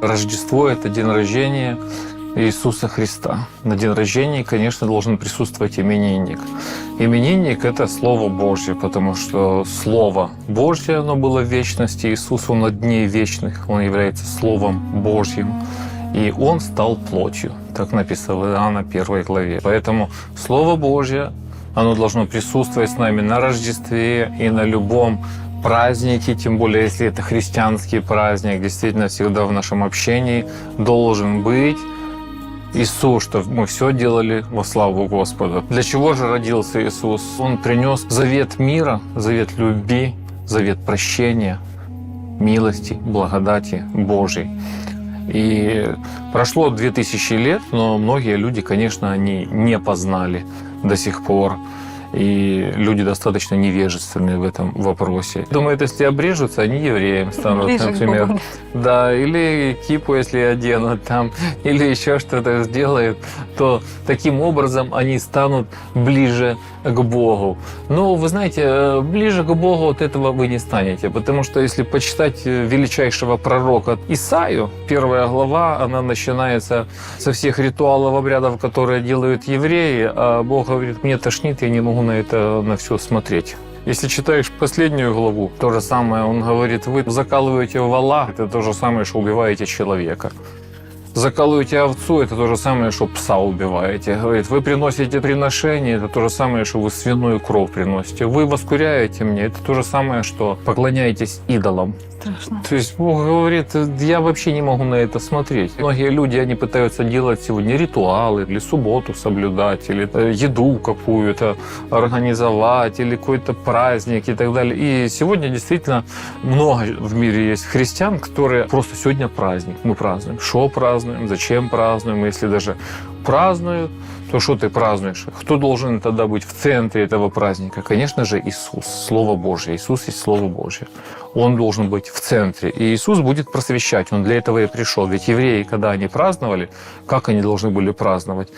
Рождество – это день рождения Иисуса Христа. На день рождения, конечно, должен присутствовать именинник. Именинник – это Слово Божье, потому что Слово Божье, оно было в вечности. Иисус, Он на дне вечных, Он является Словом Божьим. И Он стал плотью. Так написано в Иоанна 1 главе. Поэтому Слово Божье, оно должно присутствовать с нами на Рождестве и на любом праздники, тем более если это христианский праздник, действительно всегда в нашем общении должен быть Иисус, что мы все делали во славу Господа. Для чего же родился Иисус? Он принес завет мира, завет любви, завет прощения, милости, благодати Божьей. И прошло 2000 лет, но многие люди, конечно, они не познали до сих пор и люди достаточно невежественные в этом вопросе. Думают, если обрежутся, они евреем станут, к например. Богу. Да, или кипу, если оденут там, или еще что-то сделают, то таким образом они станут ближе к Богу. Но вы знаете, э, ближе к Богу от этого вы не станете, потому что если почитать э, величайшего пророка Исаию, первая глава, она начинается со всех ритуалов, обрядов, которые делают евреи, а Бог говорит, мне тошнит, я не могу на это на все смотреть. Если читаешь последнюю главу, то же самое, он говорит, вы закалываете вала, это то же самое, что убиваете человека. Закалываете овцу, это то же самое, что пса убиваете. Говорит, вы приносите приношение, это то же самое, что вы свиную кровь приносите. Вы воскуряете мне, это то же самое, что поклоняетесь идолам. Страшно. То есть Бог говорит, я вообще не могу на это смотреть. Многие люди, они пытаются делать сегодня ритуалы, или субботу соблюдать, или э, еду какую-то организовать, или какой-то праздник и так далее. И сегодня действительно много в мире есть христиан, которые просто сегодня праздник. Мы празднуем. Что празднуем, зачем празднуем, если даже празднуют, то что ты празднуешь? Кто должен тогда быть в центре этого праздника? Конечно же, Иисус, Слово Божье. Иисус есть Слово Божье. Он должен быть в центре. И Иисус будет просвещать. Он для этого и пришел. Ведь евреи, когда они праздновали, как они должны были праздновать?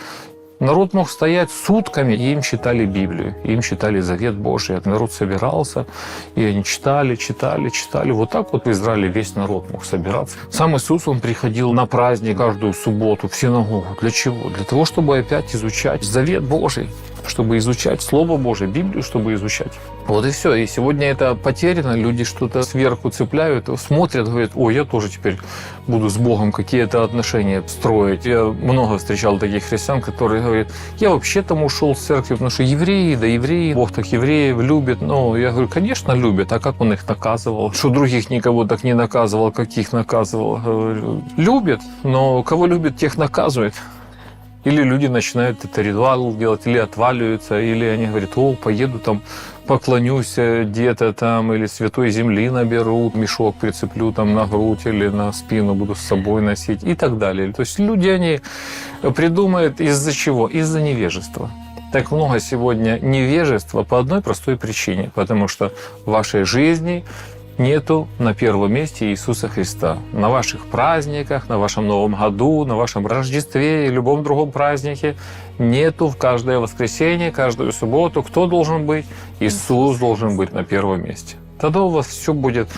Народ мог стоять сутками, и им читали Библию, им читали Завет Божий. Народ собирался, и они читали, читали, читали. Вот так вот в Израиле весь народ мог собираться. Сам Иисус, он приходил на праздник каждую субботу в синагогу. Для чего? Для того, чтобы опять изучать Завет Божий, чтобы изучать Слово Божие, Библию, чтобы изучать. Вот и все. И сегодня это потеряно. Люди что-то сверху цепляют, смотрят, говорят, ой, я тоже теперь буду с Богом какие-то отношения строить. Я много встречал таких христиан, которые говорят, я вообще там ушел с церкви, потому что евреи, да евреи, Бог так евреев любит. Ну, я говорю, конечно, любит, а как он их наказывал? Что других никого так не наказывал, как их наказывал? Говорю, любит, но кого любит, тех наказывает. Или люди начинают это ритуал делать, или отваливаются, или они говорят, о, поеду там, поклонюсь э, где-то там, или святой земли наберу, мешок прицеплю там на грудь или на спину, буду с собой носить и так далее. То есть люди, они придумают из-за чего? Из-за невежества. Так много сегодня невежества по одной простой причине, потому что в вашей жизни нету на первом месте Иисуса Христа. На ваших праздниках, на вашем Новом году, на вашем Рождестве и любом другом празднике нету в каждое воскресенье, каждую субботу. Кто должен быть? Иисус должен быть на первом месте. Тогда у вас все будет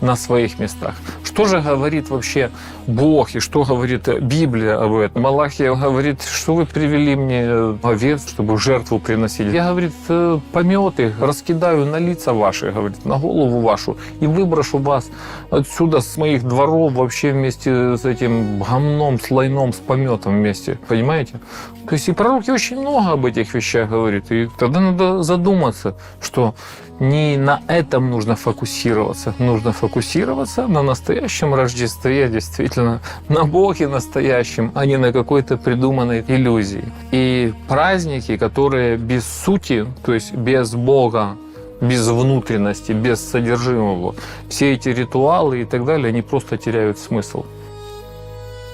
на своих местах. Что же говорит вообще Бог и что говорит Библия об этом? Малахия говорит, что вы привели мне овец, чтобы жертву приносить. Я, говорит, «э, пометы раскидаю на лица ваши, говорит, на голову вашу и выброшу вас отсюда с моих дворов вообще вместе с этим гамном, слойном, с пометом вместе. Понимаете? То есть и пророки очень много об этих вещах говорит. И тогда надо задуматься, что не на этом нужно фокусироваться. Нужно фокусироваться на настоящем Рождестве, действительно, на Боге настоящем, а не на какой-то придуманной иллюзии. И праздники, которые без сути, то есть без Бога, без внутренности, без содержимого, все эти ритуалы и так далее, они просто теряют смысл.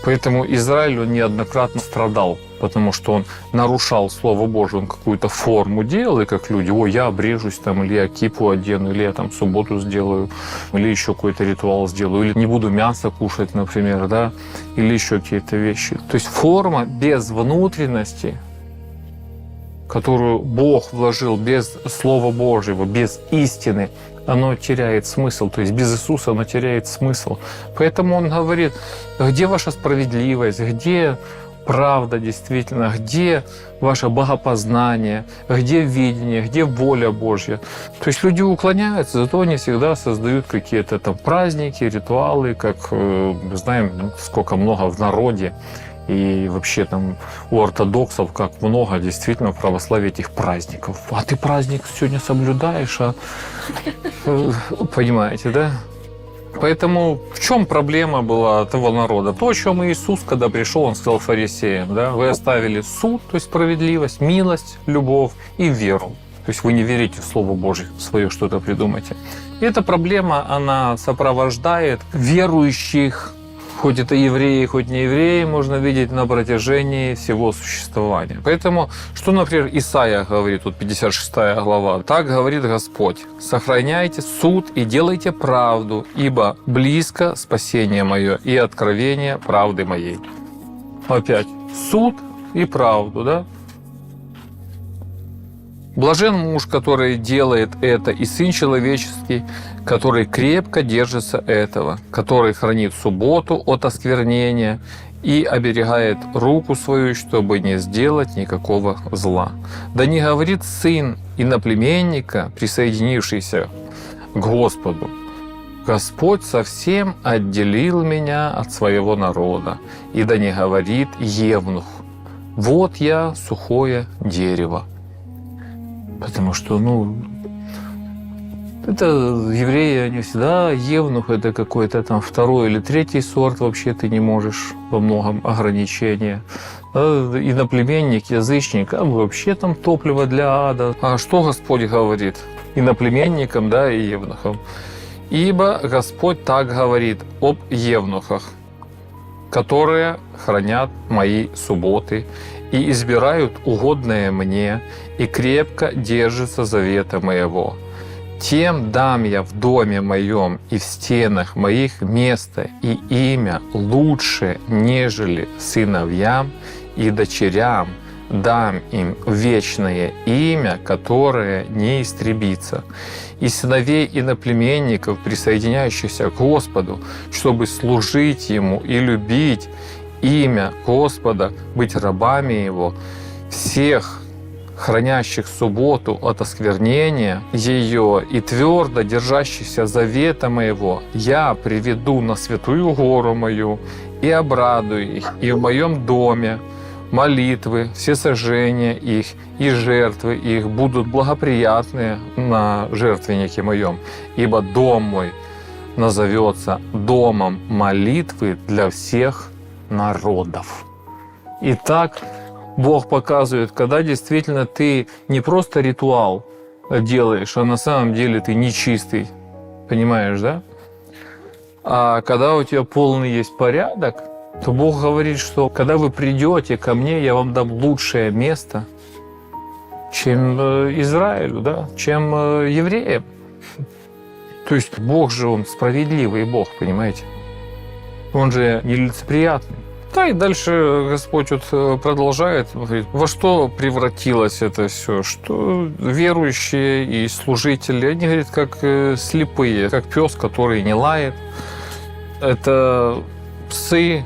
Поэтому Израиль он неоднократно страдал, потому что он нарушал Слово Божие, он какую-то форму делал, и как люди, ой, я обрежусь там, или я кипу одену, или я там субботу сделаю, или еще какой-то ритуал сделаю, или не буду мясо кушать, например, да, или еще какие-то вещи. То есть форма без внутренности, которую Бог вложил без Слова Божьего, без истины, оно теряет смысл. То есть без Иисуса оно теряет смысл. Поэтому он говорит, где ваша справедливость, где правда действительно, где ваше богопознание, где видение, где воля Божья. То есть люди уклоняются, зато они всегда создают какие-то там праздники, ритуалы, как э, знаем, сколько много в народе. И вообще там у ортодоксов как много действительно в православии этих праздников. А ты праздник сегодня соблюдаешь, а Э, Понимаете, да? Поэтому в чем проблема была того народа? То, о чем Иисус, когда пришел, он сказал фарисеям, да, вы оставили суд, то есть справедливость, милость, любовь и веру. То есть вы не верите в Слово Божье, свое что-то придумайте. И эта проблема, она сопровождает верующих, хоть это евреи, хоть не евреи, можно видеть на протяжении всего существования. Поэтому, что, например, Исаия говорит, тут 56 глава, «Так говорит Господь, сохраняйте суд и делайте правду, ибо близко спасение мое и откровение правды моей». Опять, суд и правду, да? Блажен муж, который делает это, и сын человеческий, который крепко держится этого, который хранит субботу от осквернения и оберегает руку свою, чтобы не сделать никакого зла. Да не говорит сын иноплеменника, присоединившийся к Господу, Господь совсем отделил меня от своего народа, и да не говорит Евнух, вот я сухое дерево. Потому что, ну, это евреи, они всегда евнух, это какой-то там второй или третий сорт, вообще ты не можешь во многом ограничения. А Иноплеменник, язычник, а вообще там топливо для ада. А что Господь говорит иноплеменникам, да, и евнухам? Ибо Господь так говорит об евнухах, которые хранят мои субботы и избирают угодное мне, и крепко держатся завета моего. Тем дам я в доме моем и в стенах моих место и имя лучше, нежели сыновьям и дочерям, дам им вечное имя, которое не истребится. И сыновей иноплеменников, присоединяющихся к Господу, чтобы служить Ему и любить имя Господа, быть рабами Его, всех хранящих субботу от осквернения ее и твердо держащихся завета моего, я приведу на святую гору мою и обрадую их, и в моем доме молитвы, все сожжения их и жертвы их будут благоприятные на жертвеннике моем, ибо дом мой назовется домом молитвы для всех народов. Итак, Бог показывает, когда действительно ты не просто ритуал делаешь, а на самом деле ты нечистый. Понимаешь, да? А когда у тебя полный есть порядок, то Бог говорит, что когда вы придете ко мне, я вам дам лучшее место, чем э, Израилю, да, чем э, евреям. То есть Бог же, Он справедливый Бог, понимаете? Он же нелицеприятный. Да, и дальше Господь вот э, продолжает, говорит, во что превратилось это все, что верующие и служители, они, говорит, как э, слепые, как пес, который не лает. Это псы,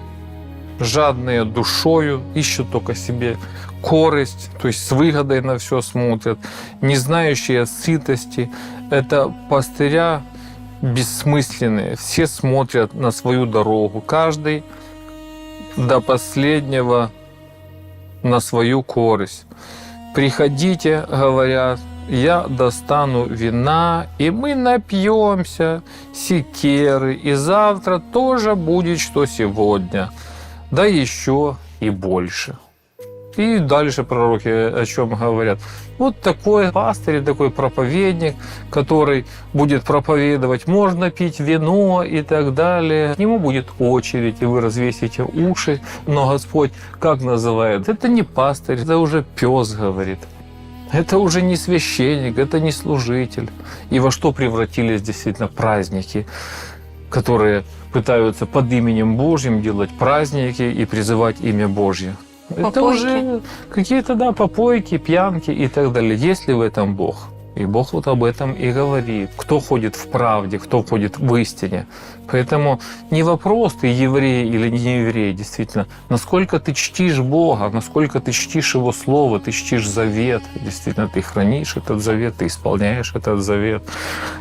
жадные душою, ищут только себе корость, то есть с выгодой на все смотрят, не знающие сытости. Это пастыря бессмысленные, все смотрят на свою дорогу, каждый до последнего на свою корость. Приходите, говорят, я достану вина, и мы напьемся секеры, и завтра тоже будет, что сегодня, да еще и больше. И дальше пророки о чем говорят. Вот такой пастырь, такой проповедник, который будет проповедовать, можно пить вино и так далее. К нему будет очередь, и вы развесите уши. Но Господь как называет? Это не пастырь, это уже пес говорит. Это уже не священник, это не служитель. И во что превратились действительно праздники, которые пытаются под именем Божьим делать праздники и призывать имя Божье. Это Попойки. уже какие-то, да, попойки, пьянки и так далее. Есть ли в этом Бог? И Бог вот об этом и говорит. Кто ходит в правде, кто ходит в истине. Поэтому не вопрос, ты еврей или не еврей, действительно. Насколько ты чтишь Бога, насколько ты чтишь Его Слово, ты чтишь завет. Действительно, ты хранишь этот завет, ты исполняешь этот завет.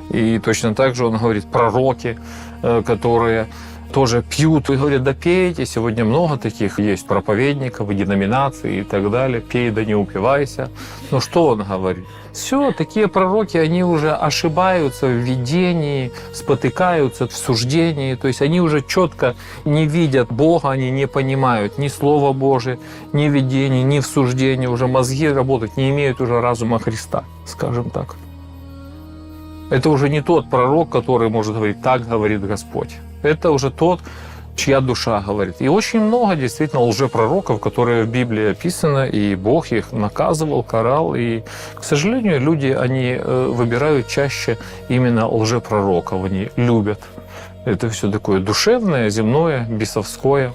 И точно так же он говорит, пророки, э, которые тоже пьют и говорят, да пейте, сегодня много таких есть проповедников и деноминаций и так далее, пей да не упивайся. Но что он говорит? Все, такие пророки, они уже ошибаются в видении, спотыкаются в суждении, то есть они уже четко не видят Бога, они не понимают ни Слова Божие, ни видения, ни в суждении, уже мозги работать не имеют уже разума Христа, скажем так. Это уже не тот пророк, который может говорить, так говорит Господь. Это уже тот, чья душа говорит. И очень много действительно лжепророков, которые в Библии описаны, и Бог их наказывал, карал. И, к сожалению, люди, они э, выбирают чаще именно лжепророков, они любят. Это все такое душевное, земное, бесовское.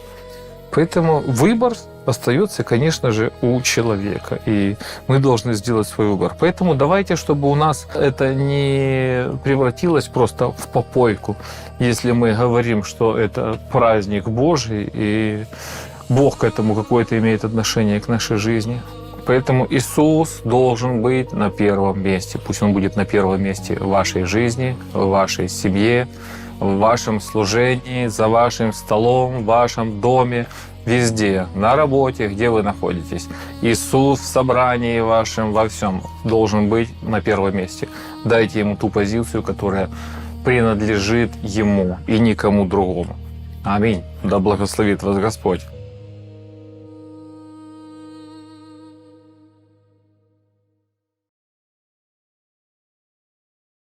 Поэтому выбор остается, конечно же, у человека. И мы должны сделать свой выбор. Поэтому давайте, чтобы у нас это не превратилось просто в попойку. Если мы говорим, что это праздник Божий, и Бог к этому какое-то имеет отношение к нашей жизни. Поэтому Иисус должен быть на первом месте. Пусть Он будет на первом месте в вашей жизни, в вашей семье, в вашем служении, за вашим столом, в вашем доме, везде, на работе, где вы находитесь. Иисус в собрании вашем, во всем должен быть на первом месте. Дайте ему ту позицию, которая принадлежит ему и никому другому. Аминь. Да благословит вас Господь.